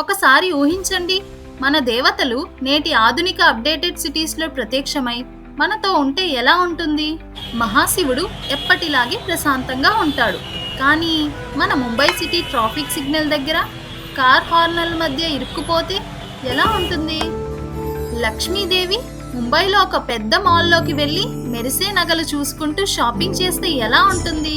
ఒకసారి ఊహించండి మన దేవతలు నేటి ఆధునిక అప్డేటెడ్ సిటీస్లో ప్రత్యక్షమై మనతో ఉంటే ఎలా ఉంటుంది? మహాశివుడు ఎప్పటిలాగే ప్రశాంతంగా ఉంటాడు. కానీ మన ముంబై సిటీ ట్రాఫిక్ సిగ్నల్ దగ్గర కార్ హార్నల్ మధ్య ఇరుక్కుపోతే ఎలా ఉంటుంది? లక్ష్మీదేవి ముంబైలో ఒక పెద్ద మాల్లోకి వెళ్ళి మెరిసే నగలు చూసుకుంటూ షాపింగ్ చేస్తే ఎలా ఉంటుంది?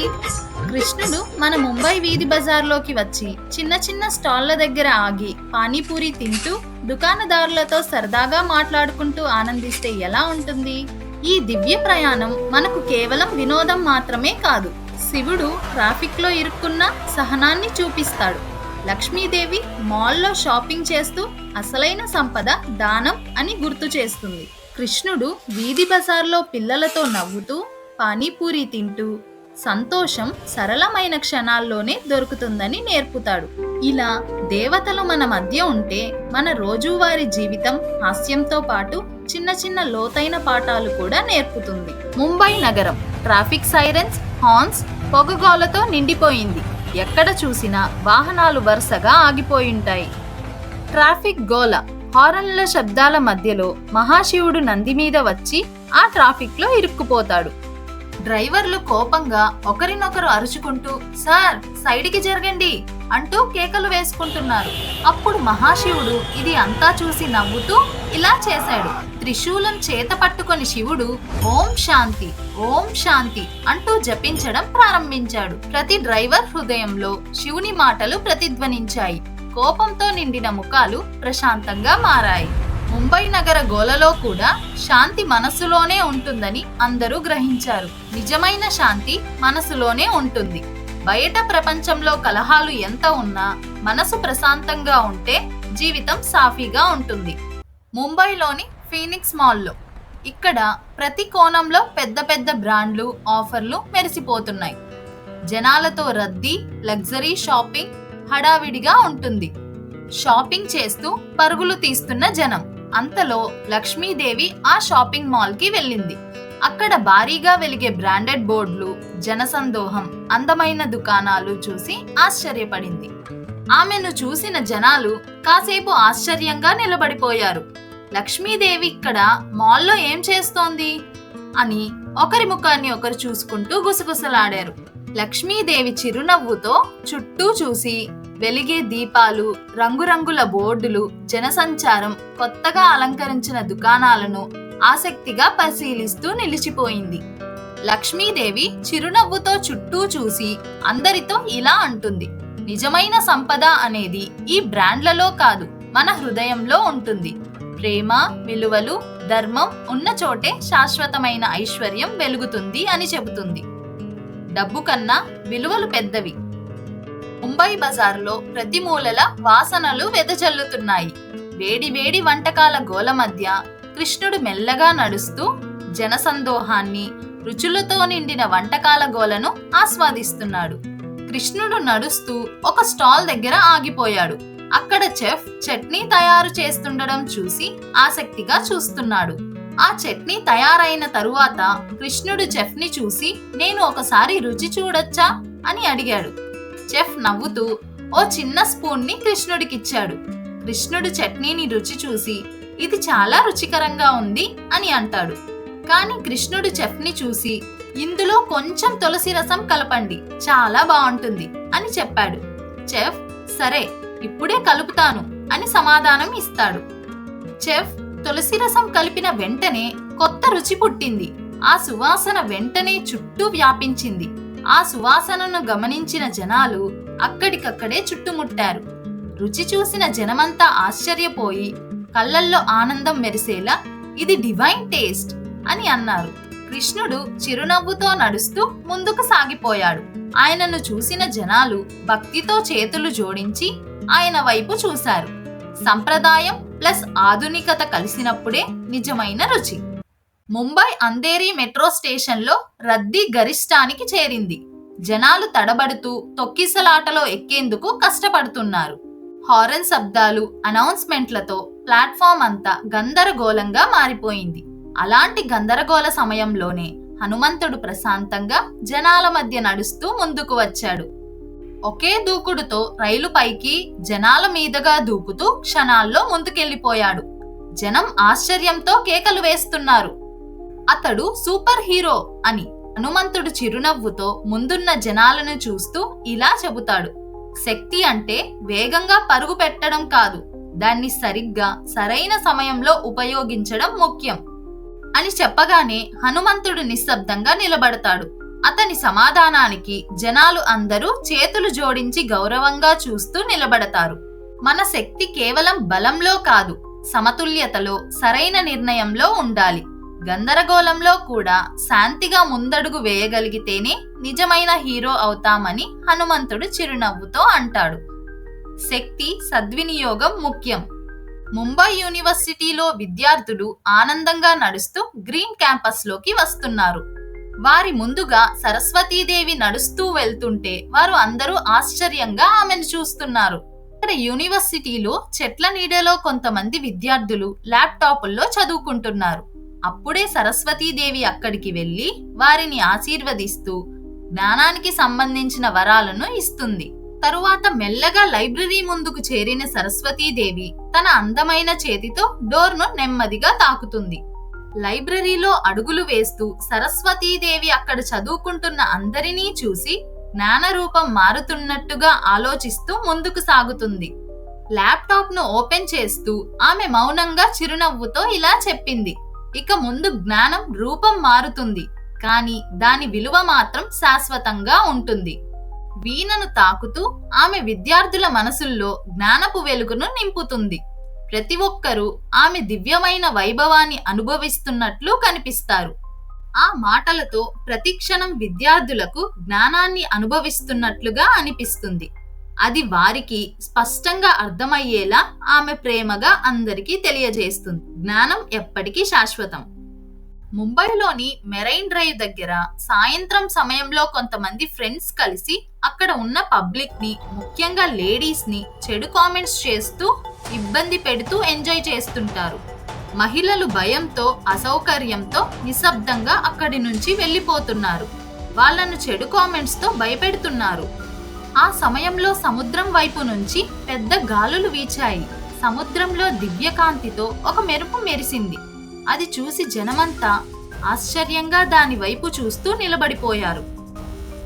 కృష్ణుడు మన ముంబై వీధి బజార్లోకి వచ్చి చిన్న చిన్న స్టాళ్ళ దగ్గర ఆగి పానీపూరి తింటూ దుకాణదారులతో సరదాగా మాట్లాడుకుంటూ ఆనందిస్తే ఎలా ఉంటుంది? ఈ దివ్య ప్రయాణం మనకు కేవలం వినోదం మాత్రమే కాదు శివుడు ట్రాఫిక్లో ఇరుక్కున్న సహనాన్ని చూపిస్తాడు. లక్ష్మీదేవి మాల్లో షాపింగ్ చేస్తూ అసలైన సంపద దానం అని గుర్తు చేస్తుంది. కృష్ణుడు వీధి బజార్లో పిల్లలతో నవ్వుతూ పానీపూరి తింటూ సంతోషం సరళమైన క్షణాల్లోనే దొరుకుతుందని నేర్పుతాడు. ఇలా దేవతలు మన మధ్య ఉంటే మన రోజువారీ జీవితం హాస్యంతో పాటు చిన్న చిన్న లోతైన పాఠాలు కూడా నేర్పుతుంది. ముంబై నగరం ట్రాఫిక్ సైరన్స్ హార్న్స్ పొగగోలతో నిండిపోయింది. ఎక్కడ చూసినా వాహనాలు వరుసగా ఆగిపోయింటాయి. ట్రాఫిక్ గోల హారన్ల శబ్దాల మధ్యలో మహాశివుడు నంది మీద వచ్చి ఆ ట్రాఫిక్లో ఇరుక్కుపోతాడు. డ్రైవర్లు కోపంగా ఒకరినొకరు అరుచుకుంటూ సార్ సైడ్కి జరగండి అంటూ కేకలు వేసుకుంటున్నారు. అప్పుడు మహాశివుడు ఇది అంతా చూసి నవ్వుతూ ఇలా చేశాడు. త్రిశూలం చేత పట్టుకొని శివుడు ఓం శాంతి ఓం శాంతి అంటూ జపించడం ప్రారంభించాడు. ప్రతి డ్రైవర్ హృదయంలో శివుని మాటలు ప్రతిధ్వనించాయి. కోపంతో నిండిన ముఖాలు ప్రశాంతంగా మారాయి. ముంబై నగర గోలలో కూడా శాంతి మనసులోనే ఉంటుందని అందరూ గ్రహించారు. నిజమైన శాంతి మనసులోనే ఉంటుంది. బయట ప్రపంచంలో కలహాలు ఎంత ఉన్నా మనసు ప్రశాంతంగా ఉంటే జీవితం సాఫీగా ఉంటుంది. ముంబైలోని ఫీనిక్స్ మాల్లో ఇక్కడ ప్రతి కోణంలో పెద్ద పెద్ద బ్రాండ్లు ఆఫర్లు మెరిసిపోతున్నాయి. జనాలతో రద్దీ లగ్జరీ షాపింగ్ హడావిడిగా ఉంటుంది. షాపింగ్ చేస్తూ పరుగులు తీస్తున్న జనం. అంతలో లక్ష్మీదేవి ఆ షాపింగ్ మాల్కి వెళ్ళింది. అక్కడ భారీగా వెలిగే బ్రాండెడ్ బోర్డులు జనసందోహం అందమైన దుకాణాలు చూసి ఆశ్చర్యపడింది. ఆమెను చూసిన జనాలు కాసేపు ఆశ్చర్యంగా నిలబడిపోయారు. లక్ష్మీదేవి ఇక్కడ మాల్లో ఏం చేస్తోంది? అని ఒకరి ముఖాన్ని ఒకరు చూసుకుంటూ గుసగుసలాడారు. లక్ష్మీదేవి చిరునవ్వుతో చుట్టూ చూసి వెలిగే దీపాలు రంగురంగుల బోర్డులు జనసంచారం కొత్తగా అలంకరించిన దుకాణాలను ఆసక్తిగా పరిశీలిస్తూ నిలిచిపోయింది. లక్ష్మీదేవి చిరునవ్వుతో చుట్టూ చూసి అందరితో ఇలా అంటుంది నిజమైన సంపద అనేది ఈ బ్రాండ్లలో కాదు మన హృదయంలో ఉంటుంది. ప్రేమ విలువలు ధర్మం ఉన్న చోటే శాశ్వతమైన ఐశ్వర్యం వెలుగుతుంది అని చెబుతుంది. డబ్బు కన్నా విలువలు పెద్దవి. ముంబై బజార్లో ప్రతి మూలల వాసనలు వెదజల్లుతున్నాయి. వేడి వేడి వంటకాల గోల మధ్య కృష్ణుడు మెల్లగా నడుస్తూ జనసందోహాన్ని రుచులతో నిండిన వంటకాల గోలను ఆస్వాదిస్తున్నాడు. కృష్ణుడు నడుస్తూ ఒక స్టాల్ దగ్గర ఆగిపోయాడు. అక్కడ చెఫ్ చట్నీ తయారు చేస్తుండడం చూసి ఆసక్తిగా చూస్తున్నాడు. ఆ చట్నీ తయారైన తరువాత కృష్ణుడు చెఫ్ని చూసి నేను ఒకసారి రుచి చూడొచ్చా? అని అడిగాడు. చెఫ్ నవ్వుతూ ఓ చిన్న స్పూన్ని కృష్ణుడికిచ్చాడు. కృష్ణుడు చట్నీని రుచి చూసి ఇది చాలా రుచికరంగా ఉంది అని అంటాడు. కానీ కృష్ణుడు చెఫ్ని చూసి ఇందులో కొంచెం తులసి రసం కలపండి చాలా బాగుంటుంది అని చెప్పాడు. చెఫ్ సరే ఇప్పుడే కలుపుతాను అని సమాధానం ఇస్తాడు. చెఫ్ తులసి రసం కలిపిన వెంటనే కొత్త రుచి పుట్టింది. ఆ సువాసన వెంటనే చుట్టూ వ్యాపించింది. ఆ సువాసనను గమనించిన జనాలు అక్కడికక్కడే చుట్టుముట్టారు. రుచి చూసిన జనమంతా ఆశ్చర్యపోయి కళ్ళల్లో ఆనందం మెరిసేలా ఇది డివైన్ టేస్ట్ అని అన్నారు. కృష్ణుడు చిరునవ్వుతో నడుస్తూ ముందుకు సాగిపోయాడు. ఆయనను చూసిన జనాలు భక్తితో చేతులు జోడించి ఆయన వైపు చూశారు. సంప్రదాయం ప్లస్ ఆధునికత కలిసినప్పుడే నిజమైన రుచి. ముంబై అంధేరి మెట్రో స్టేషన్లో రద్దీ గరిష్టానికి చేరింది. జనాలు తడబడుతూ తొక్కిసలాటలో ఎక్కేందుకు కష్టపడుతున్నారు. హారన్ శబ్దాలు అనౌన్స్మెంట్లతో ప్లాట్ఫామ్ అంతా గందరగోళంగా మారిపోయింది. అలాంటి గందరగోళ సమయంలోనే హనుమంతుడు ప్రశాంతంగా జనాల మధ్య నడుస్తూ ముందుకు వచ్చాడు. ఒకే దూకుడుతో రైలు పైకి జనాల మీదుగా దూకుతూ క్షణాల్లో ముందుకెళ్ళిపోయాడు జనం ఆశ్చర్యంతో కేకలు వేస్తున్నారు. అతడు సూపర్ హీరో అని హనుమంతుడు చిరునవ్వుతో ముందున్న జనాలను చూస్తూ ఇలా చెబుతాడు. శక్తి అంటే వేగంగా పరుగు పెట్టడం కాదు దాన్ని సరిగ్గా సరైన సమయంలో ఉపయోగించడం ముఖ్యం అని చెప్పగానే హనుమంతుడు నిశ్శబ్దంగా నిలబడతాడు. అతని సమాధానానికి జనాలు అందరూ చేతులు జోడించి గౌరవంగా చూస్తూ నిలబడతారు. మన శక్తి కేవలం బలంలో కాదు సమతుల్యతలో సరైన నిర్ణయంలో ఉండాలి. గందరగోళంలో కూడా శాంతిగా ముందడుగు వేయగలిగితేనే నిజమైన హీరో అవుతామని హనుమంతుడు చిరునవ్వుతో అంటాడు. శక్తి సద్వినియోగం ముఖ్యం. ముంబై యూనివర్సిటీలో విద్యార్థులు ఆనందంగా నడుస్తూ గ్రీన్ క్యాంపస్లోకి వస్తున్నారు. వారి ముందుగా సరస్వతీదేవి నడుస్తూ వెళ్తుంటే వారు అందరూ ఆశ్చర్యంగా ఆమెను చూస్తున్నారు. ఇక్కడ యూనివర్సిటీలో చెట్ల నీడలో కొంతమంది విద్యార్థులు ల్యాప్టాపుల్లో చదువుకుంటున్నారు. అప్పుడే సరస్వతీదేవి అక్కడికి వెళ్ళి వారిని ఆశీర్వదిస్తూ జ్ఞానానికి సంబంధించిన వరాలను ఇస్తుంది. తరువాత మెల్లగా లైబ్రరీ ముందుకు చేరిన సరస్వతీదేవి తన అందమైన చేతితో డోర్ను నెమ్మదిగా తాకుతుంది. లైబ్రరీలో అడుగులు వేస్తూ సరస్వతీదేవి అక్కడ చదువుకుంటున్న అందరినీ చూసి జ్ఞానరూపం మారుతున్నట్టుగా ఆలోచిస్తూ ముందుకు సాగుతుంది. ల్యాప్టాప్ను ఓపెన్ చేస్తూ ఆమె మౌనంగా చిరునవ్వుతో ఇలా చెప్పింది. ఇక ముందు జ్ఞానం రూపం మారుతుంది కానీ దాని విలువ మాత్రం శాశ్వతంగా ఉంటుంది. వీణను తాకుతూ ఆమె విద్యార్థుల మనసుల్లో జ్ఞానపు వెలుగును నింపుతుంది. ప్రతి ఒక్కరూ ఆమె దివ్యమైన వైభవాన్ని అనుభవిస్తున్నట్లు కనిపిస్తారు. ఆ మాటలతో ప్రతిక్షణం విద్యార్థులకు జ్ఞానాన్ని అనుభవిస్తున్నట్లుగా అనిపిస్తుంది. అది వారికి స్పష్టంగా అర్థమయ్యేలా ఆమె ప్రేమగా అందరికీ తెలియజేస్తుంది. జ్ఞానం ఎప్పటికీ శాశ్వతం. ముంబైలోని మెరైన్ డ్రైవ్ దగ్గర సాయంత్రం సమయంలో కొంతమంది ఫ్రెండ్స్ కలిసి అక్కడ ఉన్న పబ్లిక్ని ముఖ్యంగా లేడీస్ని చెడు కామెంట్స్ చేస్తూ ఇబ్బంది పెడుతూ ఎంజాయ్ చేస్తుంటారు. మహిళలు భయంతో అసౌకర్యంతో నిశ్శబ్దంగా అక్కడి నుంచి వెళ్ళిపోతున్నారు. వాళ్ళను చెడు కామెంట్స్తో భయపెడుతున్నారు. ఆ సమయంలో సముద్రం వైపు నుంచి పెద్ద గాలులు వీచాయి. సముద్రంలో దివ్యకాంతితో ఒక మెరుపు మెరిసింది. అది చూసి జనమంతా ఆశ్చర్యంగా దాని వైపు చూస్తూ నిలబడిపోయారు.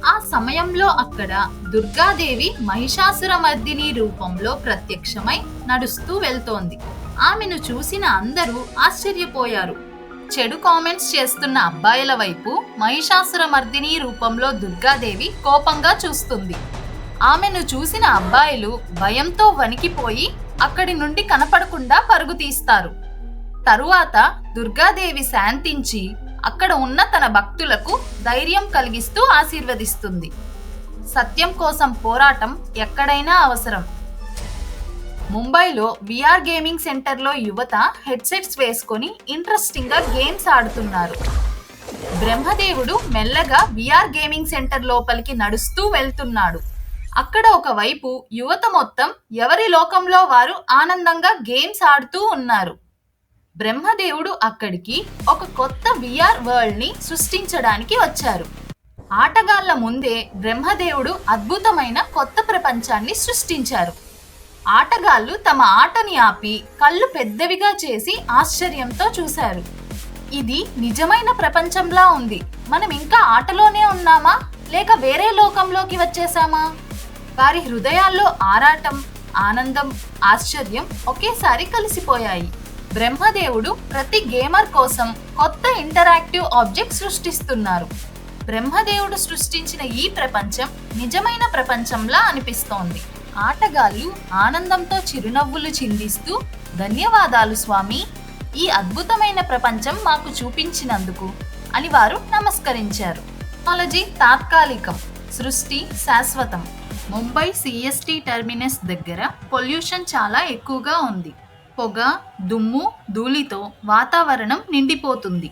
ఆ సమయంలో అక్కడ దుర్గాదేవి మహిషాసురమర్దిని రూపంలో ప్రత్యక్షమై నడుస్తూ వెళ్తోంది. ఆమెను చూసిన అందరూ ఆశ్చర్యపోయారు. చెడు కామెంట్స్ చేస్తున్న అబ్బాయిల వైపు మహిషాసురమర్దిని రూపంలో దుర్గాదేవి కోపంగా చూస్తుంది. ఆమెను చూసిన అబ్బాయిలు భయంతో వణికిపోయి అక్కడి నుండి కనపడకుండా పరుగు తీస్తారు. తరువాత దుర్గాదేవి శాంతించి అక్కడ ఉన్న తన భక్తులకు ధైర్యం కలిగిస్తూ ఆశీర్వదిస్తుంది. సత్యం కోసం పోరాటం ఎక్కడైనా అవసరం. ముంబైలో విఆర్ గేమింగ్ సెంటర్లో యువత హెడ్సెట్స్ వేసుకొని ఇంట్రెస్టింగ్గా గేమ్స్ ఆడుతున్నారు. బ్రహ్మదేవుడు మెల్లగా విఆర్ గేమింగ్ సెంటర్ లోపలికి నడుస్తూ వెళ్తున్నాడు. అక్కడ ఒకవైపు యువత మొత్తం ఎవరి లోకంలో వారు ఆనందంగా గేమ్స్ ఆడుతూ ఉన్నారు. బ్రహ్మదేవుడు అక్కడికి ఒక కొత్త విఆర్ వరల్డ్ని సృష్టించడానికి వచ్చారు. ఆటగాళ్ళ ముందే బ్రహ్మదేవుడు అద్భుతమైన కొత్త ప్రపంచాన్ని సృష్టించారు. ఆటగాళ్ళు తమ ఆటని ఆపి కళ్ళు పెద్దవిగా చేసి ఆశ్చర్యంతో చూశారు. ఇది నిజమైన ప్రపంచంలా ఉంది. మనం ఇంకా ఆటలోనే ఉన్నామా? లేక వేరే లోకంలోకి వచ్చేసామా? వారి హృదయాల్లో ఆరాటం ఆనందం ఆశ్చర్యం ఒకేసారి కలిసిపోయాయి. బ్రహ్మదేవుడు ప్రతి గేమర్ కోసం కొత్త ఇంటరాక్టివ్ ఆబ్జెక్ట్ సృష్టిస్తున్నారు. బ్రహ్మదేవుడు సృష్టించిన ఈ ప్రపంచం నిజమైన ప్రపంచంలా అనిపిస్తోంది. ఆటగాళ్ళు ఆనందంతో చిరునవ్వులు చిందిస్తూ ధన్యవాదాలు స్వామి ఈ అద్భుతమైన ప్రపంచం మాకు చూపించినందుకు అని వారు నమస్కరించారు. టెక్నాలజీ తాత్కాలికం సృష్టి శాశ్వతం. ముంబై సిఎస్టీ టెర్మినస్ దగ్గర పొల్యూషన్ చాలా ఎక్కువగా ఉంది. పొగ దుమ్ము ధూళితో వాతావరణం నిండిపోతుంది.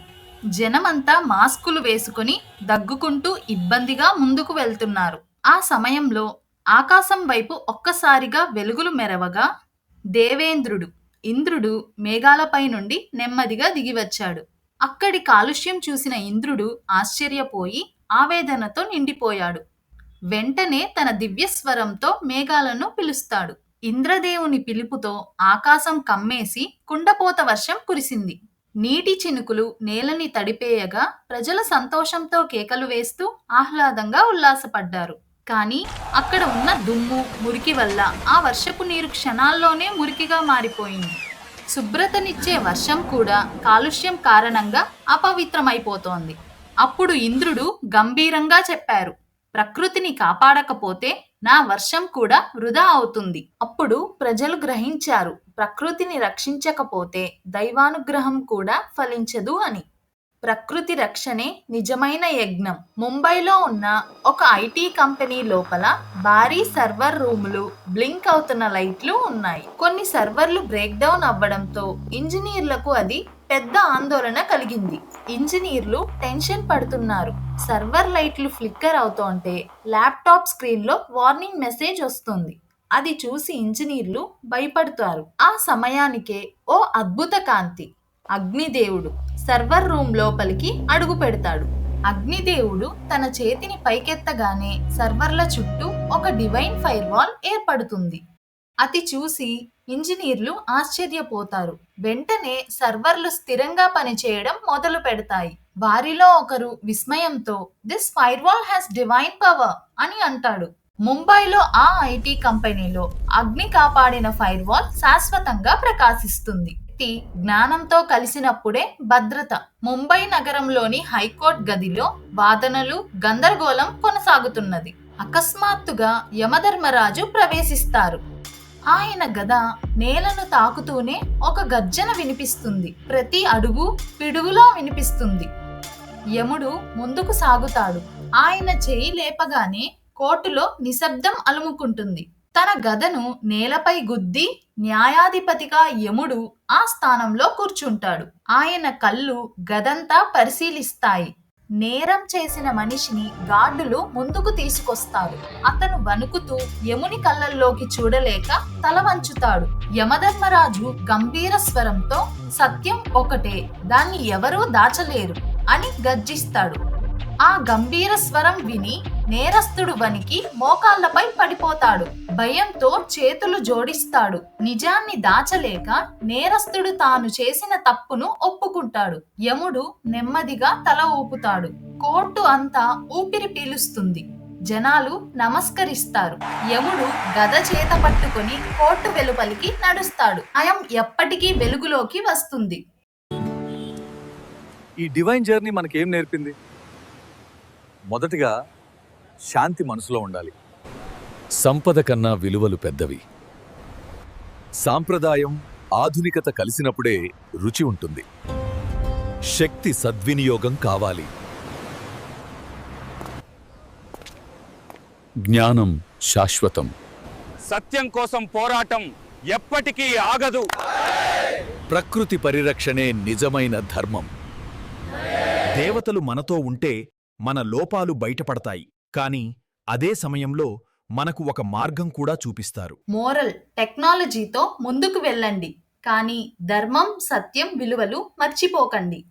జనమంతా మాస్కులు వేసుకొని దగ్గుకుంటూ ఇబ్బందిగా ముందుకు వెళ్తున్నారు. ఆ సమయంలో ఆకాశం వైపు ఒక్కసారిగా వెలుగులు మెరవగా దేవేంద్రుడు ఇంద్రుడు మేఘాలపై నుండి నెమ్మదిగా దిగివచ్చాడు. అక్కడి కాలుష్యం చూసిన ఇంద్రుడు ఆశ్చర్యపోయి ఆవేదనతో నిండిపోయాడు. వెంటనే తన దివ్యస్వరంతో మేఘాలను పిలుస్తాడు. ఇంద్రదేవుని పిలుపుతో ఆకాశం కమ్మేసి కుండపోత వర్షం కురిసింది. నీటి చినుకులు నేలని తడిపేయగా ప్రజలు సంతోషంతో కేకలు వేస్తూ ఆహ్లాదంగా ఉల్లాసపడ్డారు. కానీ అక్కడ ఉన్న దుమ్ము మురికి వల్ల ఆ వర్షపు నీరు క్షణాల్లోనే మురికిగా మారిపోయింది. శుభ్రతనిచ్చే వర్షం కూడా కాలుష్యం కారణంగా అపవిత్రమైపోతోంది. అప్పుడు ఇంద్రుడు గంభీరంగా చెప్పారు. ప్రకృతిని కాపాడకపోతే నా వర్షం కూడా వృధా అవుతుంది. అప్పుడు ప్రజలు గ్రహించారు ప్రకృతిని రక్షించకపోతే దైవానుగ్రహం కూడా ఫలించదు అని. ప్రకృతి రక్షణే నిజమైన యజ్ఞం. ముంబైలో ఉన్న ఒక ఐటీ కంపెనీ లోపల భారీ సర్వర్ రూములు బ్లింక్ అవుతున్న లైట్లు ఉన్నాయి. కొన్ని సర్వర్లు బ్రేక్ డౌన్ అవ్వడంతో ఇంజనీర్లకు అది పెద్ద ఆందోళన కలిగింది. ఇంజనీర్లు టెన్షన్ పడుతున్నారు. సర్వర్ లైట్లు ఫ్లిక్కర్ అవుతుంటే ల్యాప్టాప్ స్క్రీన్లో వార్నింగ్ మెసేజ్ వస్తుంది. అది చూసి ఇంజనీర్లు భయపడతారు. ఆ సమయానికే ఓ అద్భుత కాంతి. అగ్నిదేవుడు సర్వర్ రూమ్ లోపలికి అడుగు పెడతాడు. అగ్నిదేవుడు తన చేతిని పైకెత్తగానే సర్వర్ల చుట్టూ ఒక డివైన్ ఫైర్ వాల్ ఏర్పడుతుంది. అది చూసి ఇంజనీర్లు ఆశ్చర్యపోతారు. వెంటనే సర్వర్లు స్థిరంగా పనిచేయడం మొదలు పెడతాయి. వారిలో ఒకరు విస్మయంతో this firewall has divine power అని అంటాడు. ముంబైలో ఆ ఐటీ కంపెనీలో అగ్ని కాపాడిన ఫైర్వాల్ శాశ్వతంగా ప్రకాశిస్తుంది. వ్యక్తి జ్ఞానంతో కలిసినప్పుడే భద్రత. ముంబై నగరంలోని హైకోర్టు గదిలో వాదనలు గందరగోళం కొనసాగుతున్నది. అకస్మాత్తుగా యమధర్మరాజు ప్రవేశిస్తారు. ఆయన గద నేలను తాకుతూనే ఒక గర్జన వినిపిస్తుంది. ప్రతి అడుగు పిడుగులా వినిపిస్తుంది. యముడు ముందుకు సాగుతాడు. ఆయన చేయి లేపగానే కోర్టులో నిశ్శబ్దం అలుముకుంటుంది. తన గదను నేలపై గుద్ది న్యాయాధిపతిగా యముడు ఆ స్థానంలో కూర్చుంటాడు. ఆయన కళ్ళు గదంతా పరిశీలిస్తాయి. నేరం చేసిన మనిషిని గార్డులు ముందుకు తీసుకొస్తారు. అతను వణుకుతూ యముని కళ్ళల్లోకి చూడలేక తల వంచుతాడు. యమధర్మరాజు గంభీర స్వరంతో సత్యం ఒకటే దాన్ని ఎవరూ దాచలేరు అని గర్జిస్తాడు. ఆ గంభీర స్వరం విని నేరస్తుడు వనికి మోకాళ్ళపై పడిపోతాడు. భయంతో చేతులు జోడిస్తాడు. నిజాన్ని దాచలేక నేరస్తుడు తాను చేసిన తప్పును ఒప్పుకుంటాడు. యముడు నెమ్మదిగా తల ఊపుతాడు. కోర్టు అంతా ఊపిరి పీలుస్తుంది. జనాలు నమస్కరిస్తారు. యముడు గద చేత పట్టుకొని కోర్టు వెలుపలికి నడుస్తాడు. అయం ఎప్పటికీ వెలుగులోకి వస్తుంది. ఈ డివైన్ జర్నీ మనకేం నేర్పింది? మొదటిగా శాంతి మనసులో ఉండాలి. సంపద కన్నా విలువలు పెద్దవి. సాంప్రదాయం ఆధునికత కలిసినప్పుడే రుచి ఉంటుంది. శక్తి సద్వినియోగం కావాలి. జ్ఞానం శాశ్వతం. సత్యం కోసం పోరాటం ఎప్పటికీ ఆగదు. ప్రకృతి పరిరక్షణే నిజమైన ధర్మం. దేవతలు మనతో ఉంటే మన లోపాలు బయటపడతాయి. కాని అదే సమయంలో మనకు ఒక మార్గం కూడా చూపిస్తారు. మోరల్ టెక్నాలజీతో ముందుకు వెళ్ళండి. కానీ ధర్మం సత్యం విలువలు మర్చిపోకండి.